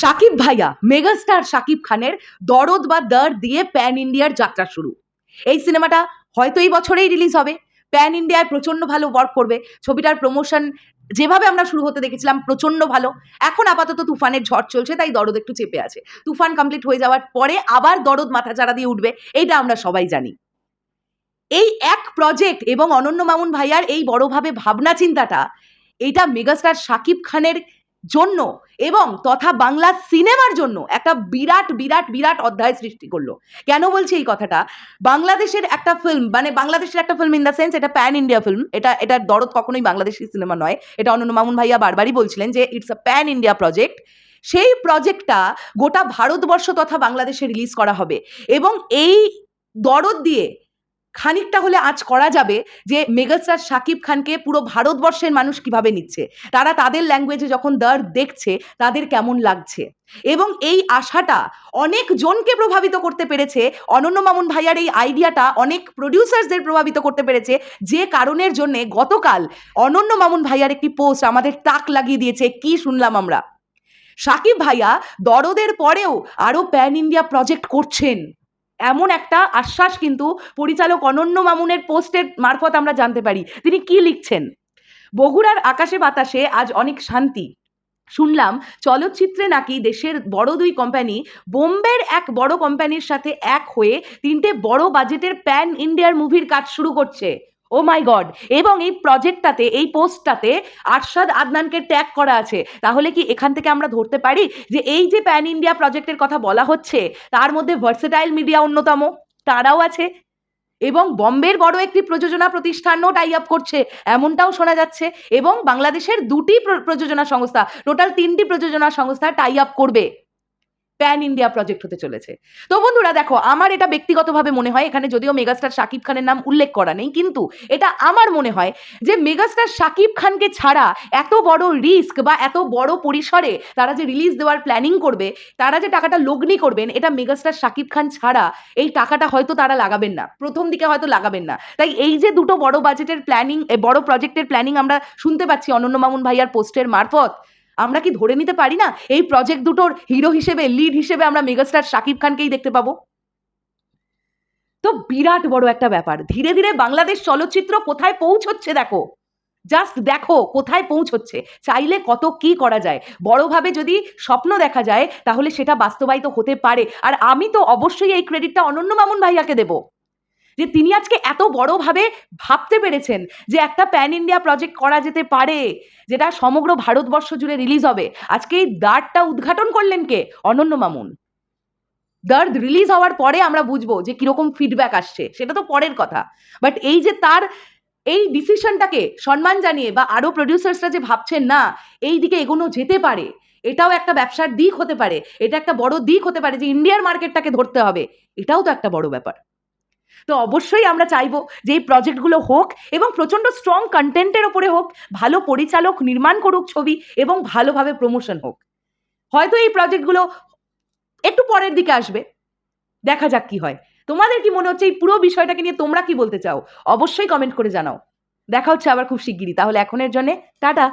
সাকিব ভাইয়া, মেগাস্টার সাকিব খানের দরদ বা দর দিয়ে প্যান ইন্ডিয়ার যাত্রা শুরু। এই সিনেমাটা হয়তো এই বছরেই রিলিজ হবে। প্যান ইন্ডিয়ায় প্রচণ্ড ভালো ওয়ার্ক করবে। ছবিটার প্রমোশন যেভাবে আমরা শুরু হতে দেখেছিলাম, প্রচণ্ড ভালো। এখন আপাতত তুফানের ঝড় চলছে, তাই দরদ একটু চেপে আছে। তুফান কমপ্লিট হয়ে যাওয়ার পরে আবার দরদ মাথা চাড়া দিয়ে উঠবে, এইটা আমরা সবাই জানি। এই এক প্রজেক্ট এবং অনন্য মামুন ভাইয়ার এই বড়ভাবে ভাবনা চিন্তাটা এটা মেগাস্টার শাকিব খানের জন্য এবং তথা বাংলা সিনেমার জন্য একটা বিরাট বিরাট বিরাট অধ্যায় সৃষ্টি করল। কেন বলছি এই কথাটা? বাংলাদেশের একটা ফিল্ম মানে বাংলাদেশের একটা ফিল্ম ইন দ্য সেন্স এটা প্যান ইন্ডিয়া ফিল্ম এটা, এটার দরদ কখনোই বাংলাদেশি সিনেমা নয়। এটা অনন্য মামুন ভাইয়া বারবারই বলছিলেন যে it's a pan India project সেই প্রজেক্টটা গোটা ভারতবর্ষ তথা বাংলাদেশে রিলিজ করা হবে। এবং এই দরদ দিয়ে খানিকটা হলে আজ করা যাবে যে মেগাস্টার শাকিব খানকে পুরো ভারতবর্ষের মানুষ কীভাবে নিচ্ছে? তারা তাদের ল্যাঙ্গুয়েজে যখন দর দেখছে, তাদের কেমন লাগছে? এবং এই আশাটা অনেক জনকে প্রভাবিত করতে পেরেছে। অনন্য মামুন ভাইয়ার এই আইডিয়াটা অনেক প্রডিউসার্সদের প্রভাবিত করতে পেরেছে। যে কারণের জন্যে গতকাল অনন্য মামুন ভাইয়ার একটি পোস্ট আমাদের তাক লাগিয়ে দিয়েছে, কি শুনলাম আমরা? সাকিব ভাইয়া দরদের পরেও আরও প্যান ইন্ডিয়া প্রজেক্ট করছেন। এমন একটা আশ্বাস কিন্তু পরিচালক অনন্য মামুনের পোস্টের মারফত আমরা জানতে পারি। তিনি কি লিখছেন? বগুড়ার আকাশে বাতাসে আজ অনেক শান্তি। শুনলাম, চলচ্চিত্রে নাকি দেশের বড় দুই কোম্পানি বোম্বের এক বড় কোম্পানির সাথে এক হয়ে তিনটে বড় বাজেটের প্যান ইন্ডিয়ার মুভির কাজ শুরু করছে। ও মাই গড এবং এই প্রজেক্টটাতে এই পোস্টটাতে আরশাদ আদনানকে ট্যাগ করা আছে। তাহলে কি এখান থেকে আমরা ধরতে পারি যে এই যে প্যান ইন্ডিয়া প্রজেক্টের কথা বলা হচ্ছে, তার মধ্যে ভার্সেটাইল মিডিয়া অন্যতম, তারাও আছে। এবং বম্বের বড় একটি প্রযোজনা প্রতিষ্ঠানও টাই আপ করছে, এমনটাও শোনা যাচ্ছে। এবং বাংলাদেশের দুটি প্র- প্রযোজনা সংস্থা টোটাল তিনটি প্রযোজনা সংস্থা টাই আপ করবে। প্যান ইন্ডিয়া প্রজেক্ট হতে চলেছে। তো বন্ধুরা দেখো, আমার এটা ব্যক্তিগতভাবে মনে হয়, এখানে যদিও মেগাস্টার শাকিব খানের নাম উল্লেখ করা নেই, কিন্তু এটা আমার মনে হয় যে মেগাস্টার শাকিব খানকে ছাড়া এত বড় রিস্ক বা এত বড় পরিসরে তারা যে রিলিজ দেওয়ার প্ল্যানিং করবে, তারা যে টাকাটা লগ্নি করবেন, এটা মেগাস্টার শাকিব খান ছাড়া এই টাকাটা হয়তো তারা লাগাবেন না, প্রথম দিকে হয়তো লাগাবেন না। তাই এই যে দুটো বড় বাজেটের প্ল্যানিং বড় প্রজেক্টের প্ল্যানিং আমরা শুনতে পাচ্ছি অনন্য মামুন ভাইয়ার পোস্টের মারফত আমরা কি ধরে নিতে পারি না? এই প্রজেক্ট দুটোর হিরো হিসেবে লিড হিসেবে আমরা মেগাস্টার শাকিব খানকেই দেখতে পাবো। তো বিরাট বড় একটা ব্যাপার। ধীরে ধীরে বাংলাদেশ চলচ্চিত্র কোথায় পৌঁছচ্ছে দেখো। জাস্ট দেখো কোথায় পৌঁছচ্ছে। চাইলে কত কি করা যায়। বড়ভাবে যদি স্বপ্ন দেখা যায়, তাহলে সেটা বাস্তবায়িত হতে পারে। আর আমি তো অবশ্যই এই ক্রেডিটটা অনন্য মামুন ভাইয়াকে দেবো। যে তিনি আজকে এত বড়ভাবে ভাবতে পেরেছেন যে একটা প্যান ইন্ডিয়া প্রজেক্ট করা যেতে পারে, যেটা সমগ্র ভারতবর্ষ জুড়ে রিলিজ হবে। আজকে এই দ্বারটা উদ্ঘাটন করলেন কে? অনন্য মামুন। দার্দ রিলিজ হওয়ার পরে আমরা বুঝব যে কীরকম ফিডব্যাক আসছে, সেটা তো পরের কথা। বাট এই যে তার এই ডিসিশনটাকে সম্মান জানিয়ে বা আরও প্রডিউসার্সরা যে ভাবছেন, না, এই দিকে এগোনো যেতে পারে, এটাও একটা ব্যবসার দিক হতে পারে, এটা একটা বড় দিক হতে পারে যে ইন্ডিয়ার মার্কেটটাকে ধরতে হবে, এটাও তো একটা বড় ব্যাপার। তো অবশ্যই আমরা চাইব যে এই প্রজেক্টগুলো হোক এবং প্রচণ্ড স্ট্রং কন্টেন্টের ওপরে হোক, ভালো পরিচালক নির্মাণ করুক ছবি এবং ভালোভাবে প্রমোশন হোক। হয়তো এই প্রজেক্টগুলো একটু পরের দিকে আসবে, দেখা যাক কি হয়। তোমাদের কি মনে হচ্ছে এই পুরো বিষয়টাকে নিয়ে তোমরা কি বলতে চাও? অবশ্যই কমেন্ট করে জানাও। দেখা হচ্ছে আবার খুব শিগগিরই। তাহলে এখনের জন্যে টাটা।